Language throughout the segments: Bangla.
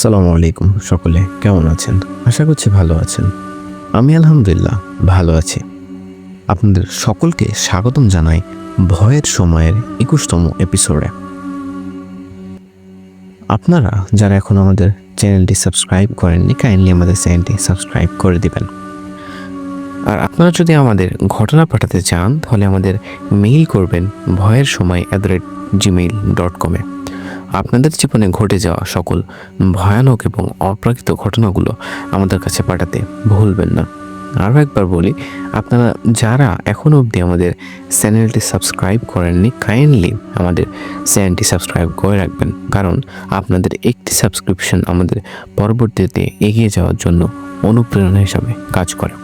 আসসালামু আলাইকুম সকলে, কেমন আছেন? আশা করছি ভালো আছেন। আমি আলহামদুলিল্লাহ ভালো আছি। আপনাদের সকলকে স্বাগতম জানাই ভয়ের সময়ের একুশতম এপিসোডে আপনারা যারা এখন আমাদের চ্যানেলটি সাবস্ক্রাইব করেননি কাইন্ডলি আমাদের চ্যানেলটি সাবস্ক্রাইব করে দিবেন। আর আপনারা যদি আমাদের ঘটনা পাঠাতে চান, তাহলে আমাদের মেইল করবেন ভয়ের সময় at the rate Gmail dot কমে আপনাদের জীবনে ঘটে যাওয়া সকল ভয়ানক এবং অপ্রাকৃত ঘটনাগুলো আমাদের কাছে পাঠাতে ভুলবেন না। আরও একবার বলি, আপনারা যারা এখনও অবধি আমাদের চ্যানেলটি সাবস্ক্রাইব করেননি কাইন্ডলি আমাদের চ্যানেলটি সাবস্ক্রাইব করে রাখবেন। কারণ আপনাদের একটি সাবস্ক্রিপশন আমাদের পরবর্তীতে এগিয়ে যাওয়ার জন্য অনুপ্রেরণা হিসাবে কাজ করে।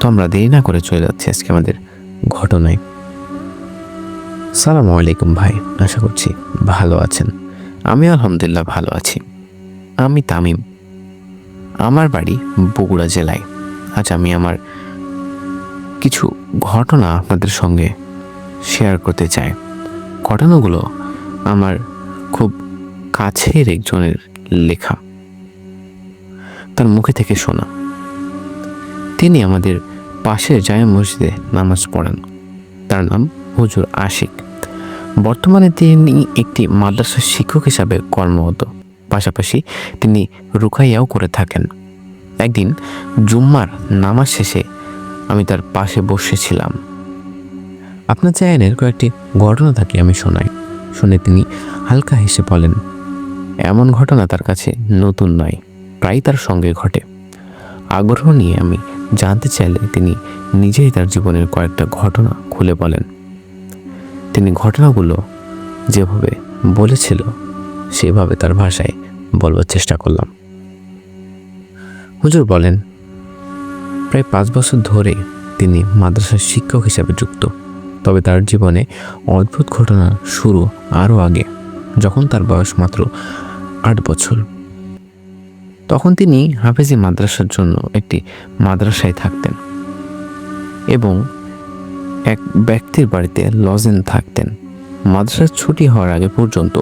তো আমরা দেরি না করে চলে যাচ্ছি আজকে আমাদের ঘটনায়। সালামু আলাইকুম ভাই, আশা করছি ভালো আছেন। আমি আলহামদুলিল্লাহ ভালো আছি। আমি তামিম। আমার বাড়ি বগুড়া জেলায়। আজ আমি আমার কিছু ঘটনা আপনাদের সঙ্গে শেয়ার করতে চাই। ঘটনাগুলো আমার খুব কাছের একজনের লেখা। তার মুখে থেকে শোনা। তিনি আমাদের পাশের জায়া মসজিদে নামাজ পড়েন। তার নাম হুজুর আশিক। বর্তমানে তিনি একটি মাদ্রাসার শিক্ষক হিসাবে কর্মরত। পাশাপাশি তিনি রুকাইয়াও করে থাকেন। একদিন জুম্মার নামাজ শেষে আমি তার পাশে বসেছিলাম। আপনার চ্যানেলের কয়েকটি ঘটনা থাকে আমি শোনাই। শুনে তিনি হালকা হেসে বলেন, এমন ঘটনা তার কাছে নতুন নয়, প্রায় তার সঙ্গে ঘটে। আগ্রহ নিয়ে আমি জানতে চাইলে তিনি নিজেই তার জীবনের কয়েকটা ঘটনা খুলে বলেন। তিনি ঘটনাগুলো যেভাবে বলেছিল, সেভাবে তার ভাষায় বলবার চেষ্টা করলাম। হুজুর বলেন, প্রায় পাঁচ বছর ধরে তিনি মাদ্রাসার শিক্ষক হিসাবে যুক্ত। তবে তার জীবনে অদ্ভুত ঘটনা শুরু আরও আগে, যখন তার বয়স মাত্র আট বছর। তখন তিনি হাফেজি মাদ্রাসার জন্য একটি মাদ্রাসায় থাকতেন এবং এক ব্যক্তির বাড়িতে লজেন থাকতেন। মাদ্রাসার ছুটি হওয়ার আগে পর্যন্ত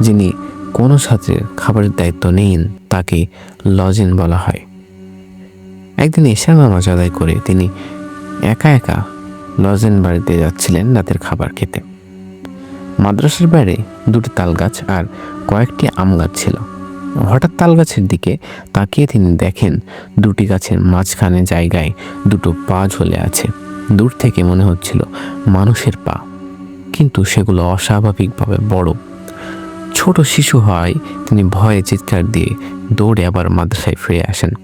যিনি কোনো ছাত্রের খাবারের দায়িত্ব নেন, তাকে লজেন বলা হয়। একদিন এশার নামাজ আদায় করে তিনি একা একা লজেন বাড়িতে যাচ্ছিলেন রাতের খাবার খেতে। মাদ্রাসার বাইরে দুটি তাল গাছ আর কয়েকটি আম গাছ ছিল। হঠাৎ তাল গাছের দিকে তাকিয়ে তিনি দেখেন দুটি গাছের মাঝখানে জায়গায় দুটো পা ঝুলে আছে। দূর থেকে মনে হচ্ছিল মানুষের পা, কিন্তু সেগুলো অস্বাভাবিকভাবে বড়। ছোট শিশু হওয়ায় তিনি ভয়ে চিৎকার দিয়ে দৌড়ে আবার মাদ্রাসায় ফিরে আসেন।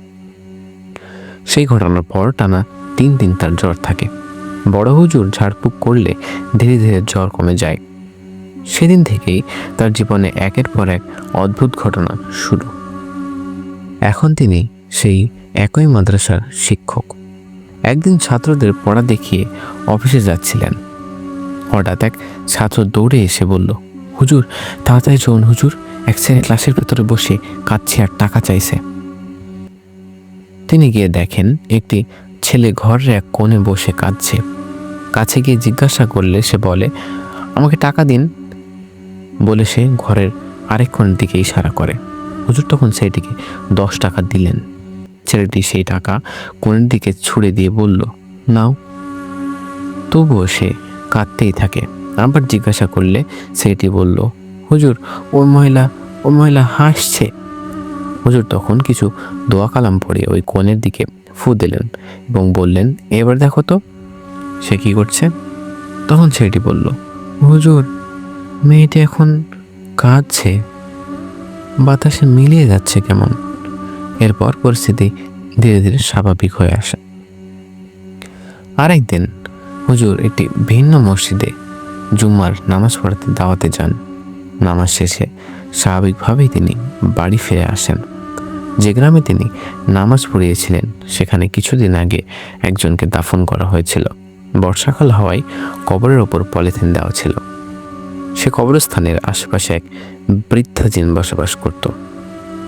সেই ঘটনার পর টানা তিন দিন তার জ্বর থাকে। বড় হুজুর ঝাড়ফুঁক করলে ধীরে ধীরে জ্বর কমে যায়। সেদিন থেকেই তার জীবনে একের পর এক অদ্ভুত ঘটনা শুরু। এখন তিনি সেই একই মাদ্রাসার শিক্ষক। একদিন ছাত্রদের পড়া দেখিয়ে অফিসে যাচ্ছিলেন। হঠাৎ এক ছাত্র দৌড়ে এসে বলল, হুজুর, তাড়াতাড়ি চলুন হুজুর, এক ছেলে ক্লাসের ভেতরে বসে কাঁদছে আর টাকা চাইছে। তিনি গিয়ে দেখেন একটি ছেলে ঘরের এক কোণে বসে কাঁদছে। কাছে গিয়ে জিজ্ঞাসা করলে সে বলে, আমাকে টাকা দিন। বলে সে ঘরের আরেক কোণের দিকে ইশারা করে। হুজুর তখন সেইটিকে দশ টাকা দিলেন। ছেলেটি সেই টাকা কোণের দিকে ছুড়ে দিয়ে বলল, নাও। তবুও সে কাঁদতেই থাকে। আবার জিজ্ঞাসা করলে সেটি বলল, হুজুর ওর মহিলা, ওই মহিলা হাসছে। হুজুর তখন কিছু দোয়া কালাম পড়ে ওই কোণের দিকে ফু দিলেন এবং বললেন, এবার দেখো তো, সে কি করছে? তখন সেটি বলল, হুজুর, মেয়েটি এখন কাঁদছে। বাতাসে মিলিয়ে যাচ্ছে কেমন? এরপর পরিস্থিতি ধীরে ধীরে স্বাভাবিক হয়ে আসে। আরেকদিন হুজুর একটি ভিন্ন মসজিদে জুম্মার নামাজ পড়াতে দাওয়াতে যান। নামাজ শেষে স্বাভাবিকভাবেই তিনি বাড়ি ফিরে আসেন। যে গ্রামে তিনি নামাজ পড়িয়েছিলেন, সেখানে কিছুদিন আগে একজনকে দাফন করা হয়েছিল। বর্ষাকাল হওয়ায় কবরের ওপর পলিথিন দেওয়া ছিল। সে কবরস্থানের আশেপাশে এক বৃদ্ধা বসবাস করত।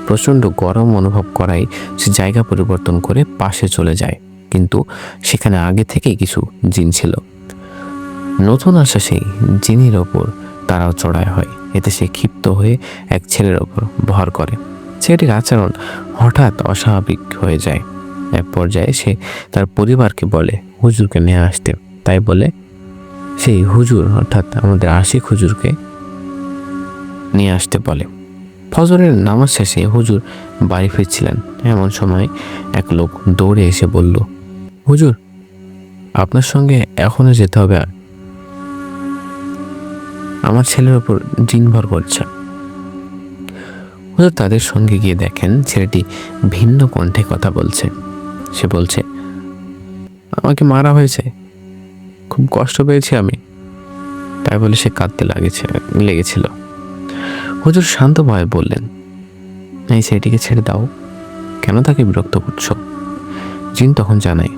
প্রচণ্ড গরম অনুভব করায় সে জায়গা পরিবর্তন করে পাশে চলে যায়। কিন্তু সেখানে আগে থেকেই কিছু জিন ছিল। নতুন আসা সেই জিনের ওপর তারাও চড়ায় হয়। এতে সে ক্ষিপ্ত হয়ে এক ছেলের ওপর ভর করে। ছেলেটির আচরণ হঠাৎ অস্বাভাবিক হয়ে যায়। এক পর্যায়ে সে তার পরিবারকে বলে, হুজুরকে নিয়ে আসতে। তাই বলে, সেই হুজুর, অর্থাৎ আমাদের আশিক হুজুরকে নিয়ে আসতে বলে। ফজরের নামাজ শেষে হুজুর বাড়ি ফিরছিলেন। এমন সময় এক লোক দৌড়ে এসে বলল, হুজুর, আপনার সঙ্গে এখনও যেতে হবে আর। আমার ছেলের ওপর জিন ভর করছে হুজুর তাদের সঙ্গে গিয়ে দেখেন ছেলেটি ভিন্ন কণ্ঠে কথা বলছে। সে বলছে, আমাকে মারা হয়েছে। খুব কষ্ট পেয়েছি আমি। তাই বলে সে কাঁদতে লাগেছে, লেগেছিল। হুজুর শান্তভাবে বললেন, এই ছেলেটিকে ছেড়ে দাও। কেন তাকে বিরক্ত করছ? জিন তখন জানায়,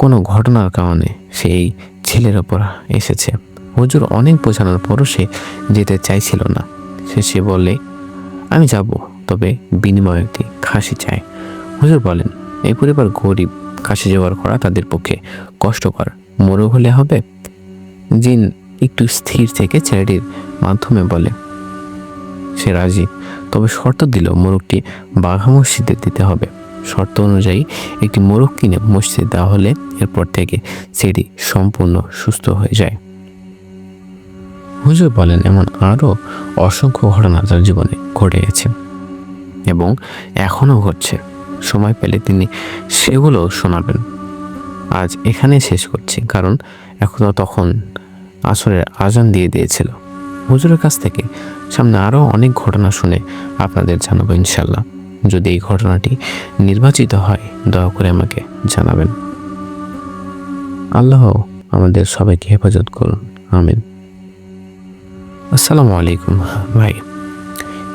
কোনো ঘটনার কারণে সেই ছেলের ওপর এসেছে। হুজুর অনেক বোঝানোর পরও সে যেতে চাইছিল না। সে সে বললে আমি যাব, তবে বিনিময়ে একটি খাসি চাই। হুজুর বলেন এই পরিবার গরিব, খাসি জোগাড় করা তাদের পক্ষে কষ্টকর। মরু হলে হবে? জিন একটু স্থির থেকে ছেলেটির মাধ্যমে বলে সে রাজি। তবে শর্ত দিল মোরগটি বাঘা মসজিদে দিতে হবে। শর্ত অনুযায়ী একটি মোরগ কিনে মসজিদে দেওয়া হলে এরপর থেকে সেটি সম্পূর্ণ সুস্থ হয়ে যায়। হুজুর বলেন, এমন আরও অসংখ্য ঘটনা তার জীবনে ঘটে গেছে এবং এখনও ঘটছে। সময় পেলে তিনি সেগুলো শোনাবেন। আজ এখানে শেষ করছি, কারণ এখনও তখন আসরের আজান দিয়ে দিয়েছিল। হুজুরের কাছ থেকে সামনে আরও অনেক ঘটনা শুনে আপনাদের জানাব ইনশাল্লাহ যদি এই ঘটনাটি নির্বাচিত হয়, দয়া করে আমাকে জানাবেন। আল্লাহ আমাদের সবাইকে হেফাজত করুন। আমিন। আসসালামু আলাইকুম ভাই।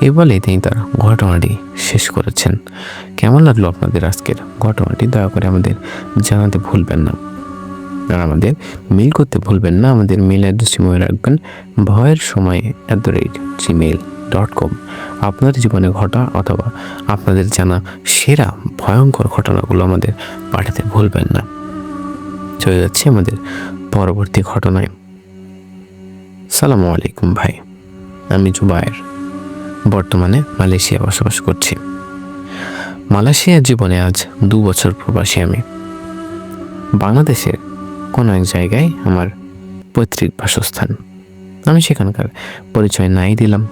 এই বলে তিনি তার ঘটনাটি শেষ করেছেন। কেমন লাগল আপনাদের আজকের ঘটনাটি? দয়া করে আমাদের জানাতে ভুলবেন না। আর আমাদের মেল করতে ভুলবেন না। আমাদের মেল অ্যাড্রেসটি মনে রাখবেন ভয়ের সময় at the rate Gmail dot com আপনার জীবনে ঘটা অথবা আপনাদের জানা সেরা ভয়ঙ্কর ঘটনাগুলো আমাদের পাঠাতে ভুলবেন না। চলে যাচ্ছে আমাদের পরবর্তী ঘটনায়। সালামু আলাইকুম ভাই, আমি জুবায়ের। বর্তমানে মালয়েশিয়া বসবাস করছি। মালয়েশিয়ার জীবনে আজ দু বছর প্রবাসী আমি। বাংলাদেশের কোনো এক জায়গায় আমার পৈতৃক বাসস্থান। আমি সেখানকার পরিচয় নাই দিলাম।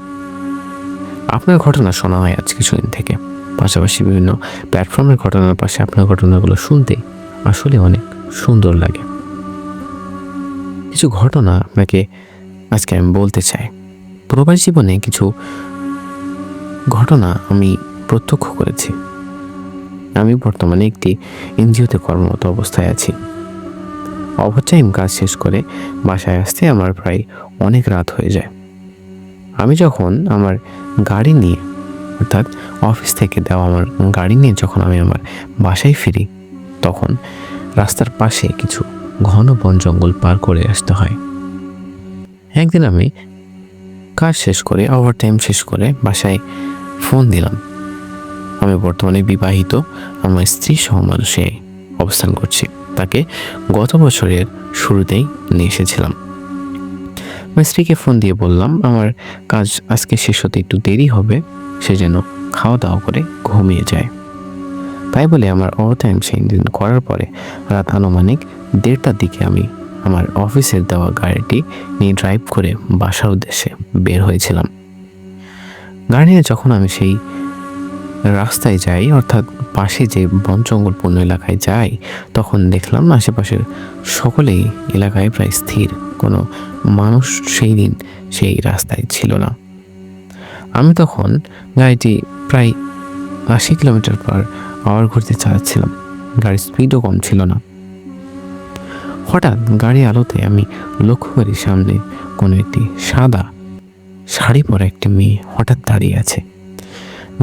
আপনার ঘটনা শোনা হয় আজ কিছুদিন থেকে। পাশাপাশি বিভিন্ন প্ল্যাটফর্মের ঘটনার পাশে আপনার ঘটনাগুলো শুনতে আসলে অনেক সুন্দর লাগে। কিছু ঘটনা আপনাকে আজকে আমি বলতে চাই। প্রবাস জীবনে কিছু ঘটনা আমি প্রত্যক্ষ করেছি। আমি বর্তমানে একটি এনজিওতে কর্মরত অবস্থায় আছি। ওভারটাইম কাজ শেষ করে বাসায় আসতে আমার প্রায় অনেক রাত হয়ে যায়। আমি যখন আমার গাড়ি নিয়ে, অর্থাৎ অফিস থেকে দেওয়া আমার গাড়ি নিয়ে যখন আমি আমার বাসায় ফিরি, তখন রাস্তার পাশে কিছু ঘন বন জঙ্গল পার করে আসতে হয়। একদিন আমি কাজ শেষ করে ওভারটাইম শেষ করে বাসায় ফোন দিলাম। আমি বর্তমানে বিবাহিত, আমার স্ত্রী সহ মানুষে অবস্থান করছি। তাকে গত বছরের শুরুতেই নিয়ে এসেছিলাম। আমার স্ত্রীকে ফোন দিয়ে বললাম, আমার কাজ আজকে শেষ হতে একটু দেরি হবে, সে যেন খাওয়া দাওয়া করে ঘুমিয়ে যায়। তাই বলে আমার ওভারটাইম সেই দিন করার পরে রাত আনুমানিক দেড়টার দিকে আমি আমার অফিসের দেওয়া গাড়িটি নিয়ে ড্রাইভ করে বাসার উদ্দেশ্যে বের হয়েছিলাম। গাড়ি যখন আমি সেই রাস্তায় যাই, অর্থাৎ পাশে যে বন জঙ্গলপূর্ণ এলাকায় যাই, তখন দেখলাম আশেপাশের সকলেই এলাকায় প্রায় স্থির। কোনো মানুষ সেই দিন সেই রাস্তায় ছিল না। আমি তখন গাড়িটি প্রায় আশি কিলোমিটার পার আওয়ার ঘুরতে চালাচ্ছিলাম গাড়ির স্পিডও কম ছিল না। হঠাৎ গাড়ি আলোতে আমি লক্ষ্য করি সামনে কোনো একটি সাদা শাড়ি পরা একটি মেয়ে হঠাৎ দাঁড়িয়ে আছে।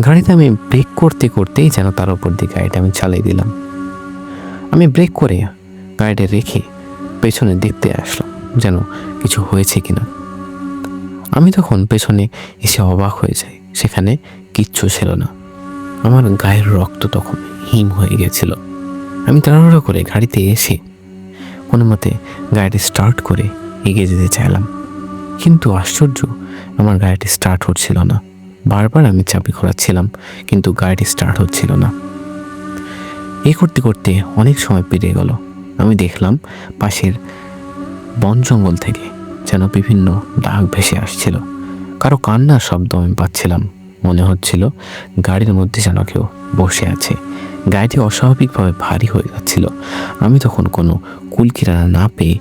গাড়িতে আমি ব্রেক করতে করতেই যেন তার উপর দিয়ে গাড়িটা আমি চালিয়ে দিলাম। আমি ব্রেক করে গাড়িটা রেখে পেছনে দেখতে আসলাম, যেন কিছু হয়েছে কিনা। আমি তখন পেছনে এসে অবাক হয়ে যাই, সেখানে কিচ্ছু ছিল না। আমার গায়ের রক্ত তখন হিম হয়ে গেছিল আমি তাড়াহুড়ো করে গাড়িতে এসে কোনো মতে গাড়িটি স্টার্ট করে এগিয়ে যেতে চাইলাম। কিন্তু আশ্চর্য, আমার গাড়িটি স্টার্ট হচ্ছিল না। বারবার আমি চাবি ঘোরাচ্ছিলাম কিন্তু গাড়িটি স্টার্ট হচ্ছিল না। এই করতে করতে অনেক সময় পেরিয়ে গেল। আমি দেখলাম পাশের বন জঙ্গল থেকে যেন বিভিন্ন ডাক ভেসে আসছিল। কারও কান্নার শব্দ আমি পাচ্ছিলাম। মনে হচ্ছিল গাড়ির মধ্যে যেন কেউ বসে আছে। গাড়িটি অস্বাভাবিকভাবে ভারী হয়ে যাচ্ছিল। আমি তখন কোনো কুলকিরানা না পেয়ে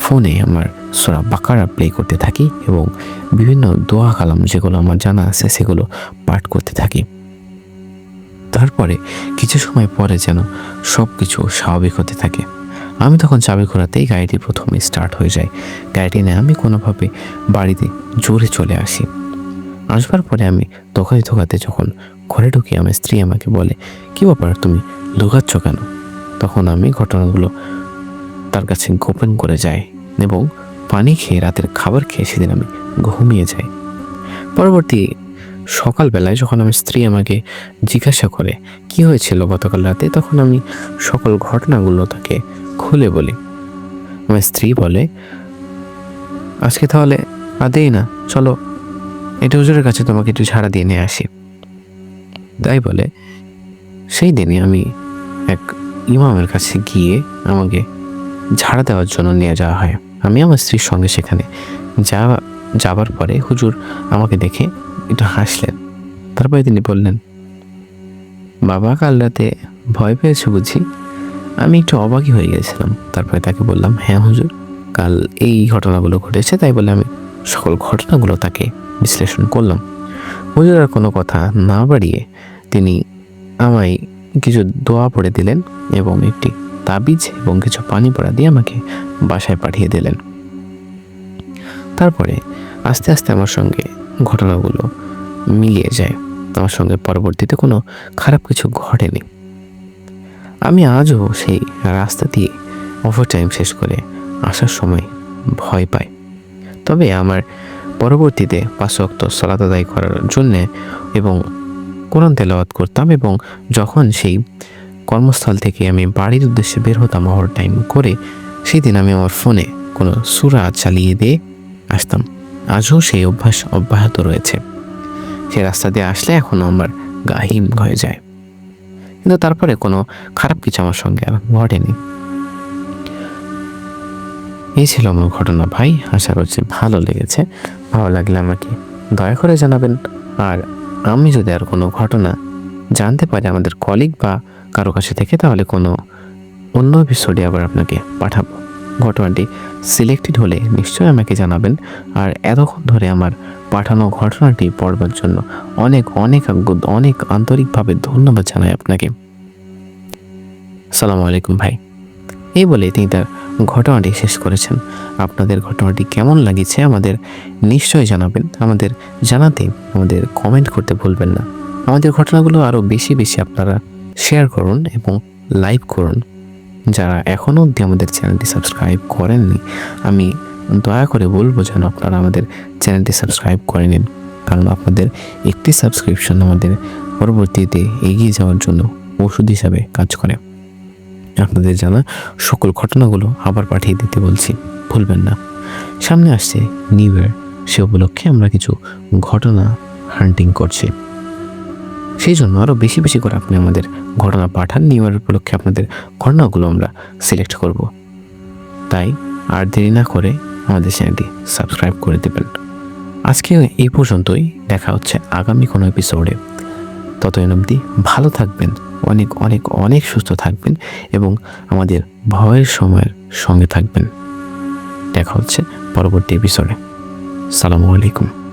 ফোনে আমার সোরা বাকারা প্লে করতে থাকি এবং বিভিন্ন দোয়া কালাম যেগুলো আমার জানা আছে সেগুলো পাঠ করতে থাকি। তারপরে কিছু সময় পরে যেন সব কিছু স্বাভাবিক হতে থাকে। আমি তখন চাবি ঘোরাতেই গাড়িটি প্রথমে স্টার্ট হয়ে যায়। গাড়িটি নিয়ে আমি কোনোভাবে বাড়িতে জোরে চলে আসি। আসবার পরে আমি ধোকাতে ধোকাতে যখন ঘরে ঢুকি, আমার স্ত্রী আমাকে বলে, কি ব্যাপার? তুমি লুকাচ্ছ কেন? তখন আমি ঘটনাগুলো তার কাছে গোপন করে যাই এবং পানি খেয়ে রাতের খাবার খেয়ে সেদিন আমি ঘুমিয়ে যাই। পরবর্তী সকালবেলায় যখন আমার স্ত্রী আমাকে জিজ্ঞাসা করে, কি হয়েছিল গতকাল রাতে? তখন আমি সকল ঘটনাগুলো তাকে খুলে বলি। আমার স্ত্রী বলে, আজকে তাহলে আদেই না, চলো, এটা হুজুরের কাছে তোমাকে একটু ঝাড়া দিয়ে নিয়ে আসি। তাই বলে, সেই দিনই আমি এক ইমামের কাছে গিয়ে আমাকে ঝাড়া দেওয়ার জন্য নিয়ে যাওয়া হয়। আমি আমার স্ত্রীর সঙ্গে সেখানে যা যাবার পরে হুজুর আমাকে দেখে একটু হাসলেন। তারপরে তিনি বললেন, বাবা, কাল রাতে ভয় পেয়েছে বুঝি? আমি একটু অবাকই হয়ে গেছিলাম। তারপরে তাকে বললাম হ্যাঁ হুজুর, কাল এই ঘটনাগুলো ঘটেছে। তাই বলে আমি সকল ঘটনাগুলো তাকে বিশ্লেষণ করলাম। হুজুর আর কোনো কথা না বাড়িয়ে তিনি আমায় কিছু দোয়া পড়ে দিলেন এবং একটি তাবিজ এবং কিছু পানি পড়া দিয়ে আমাকে বাসায় পাঠিয়ে দিলেন। তারপরে আস্তে আস্তে আমার সঙ্গে ঘটনাগুলো মিলিয়ে যায়। আমার সঙ্গে পরবর্তীতে কোনো খারাপ কিছু ঘটেনি। আমি আজও সেই রাস্তা দিয়ে ওভার টাইম শেষ করে আসার সময় ভয় পাই। তবে আমার পরবর্তীতে পাঁচক্ত সলাত আদায় করার জন্যে এবং কোরআন তেলাওয়াত করতাম এবং যখন সেই কর্মস্থল থেকে আমি বাড়ির উদ্দেশ্যে বের হতাম ওভার টাইম করে সেই দিন আমি আমার ফোনে কোনো সুরা চালিয়ে দিয়ে আসতাম। আজও সেই অভ্যাস অব্যাহত রয়েছে। সে রাস্তা দিয়ে আসলে এখনও আমার গা হিম হয়ে যায়। কিন্তু তারপরে কোনো খারাপ কিছু আমার সঙ্গে আর ঘটেনি। এই ছিল আমার ঘটনা ভাই। আশা করছি ভালো লেগেছে। ভালো লাগলে আমাকে দয়া করে জানাবেন। আর আমি যদি আর কোনো ঘটনা জানতে পারি আমাদের কলিগ বা কারও কাছে থেকে, তাহলে কোনো অন্য এপিসোডে আবার আপনাকে পাঠাবো। ঘটনাটি সিলেক্টেড হলে নিশ্চয়ই আমাকে জানাবেন। আর এতক্ষণ ধরে আমার পাঠানো ঘটনাটি পড়বার জন্য অনেক অনেক অনেক আন্তরিকভাবে ধন্যবাদ জানাই আপনাকে। সালামু আলাইকুম ভাই। এই বলে তিনি তার ঘটনাটি শেষ করেছেন। আপনাদের ঘটনাটি কেমন লাগিছে আমাদের নিশ্চয়ই জানাবেন। আমাদের জানাতে আমাদের কমেন্ট করতে ভুলবেন না। আমাদের ঘটনাগুলো আরও বেশি বেশি আপনারা শেয়ার করুন এবং লাইভ করুন। যারা এখনও অবধি আমাদের চ্যানেলটি সাবস্ক্রাইব করেননি, আমি দয়া করে বলব যেন আপনারা আমাদের চ্যানেলটি সাবস্ক্রাইব করে নিন। কারণ আপনাদের একটি সাবস্ক্রিপশন আমাদের পরবর্তীতে এগিয়ে যাওয়ার জন্য ওষুধ হিসাবে কাজ করে। আপনাদের জানা সকল ঘটনাগুলো আবার পাঠিয়ে দিতে বলছি, ভুলবেন না। সামনে আসছে নিউ ইয়ার সে উপলক্ষে আমরা কিছু ঘটনা হান্টিং করছি। সেই জন্য আরও বেশি বেশি করে আপনি আমাদের ঘটনা পাঠান নিউ ইয়ার উপলক্ষে আপনাদের ঘটনাগুলো আমরা সিলেক্ট করব। তাই আর দেরি না করে আমাদের চ্যানেলটি সাবস্ক্রাইব করে দেবেন। আজকে এই পর্যন্তই, দেখা হচ্ছে আগামী কোনো এপিসোডে ততদিন অবধি ভালো থাকবেন, অনেক অনেক অনেক সুস্থ থাকবেন এবং আমাদের ভয়ের সময়ের সঙ্গে থাকবেন। দেখা হচ্ছে পরবর্তী এপিসোডে সালামু আলাইকুম।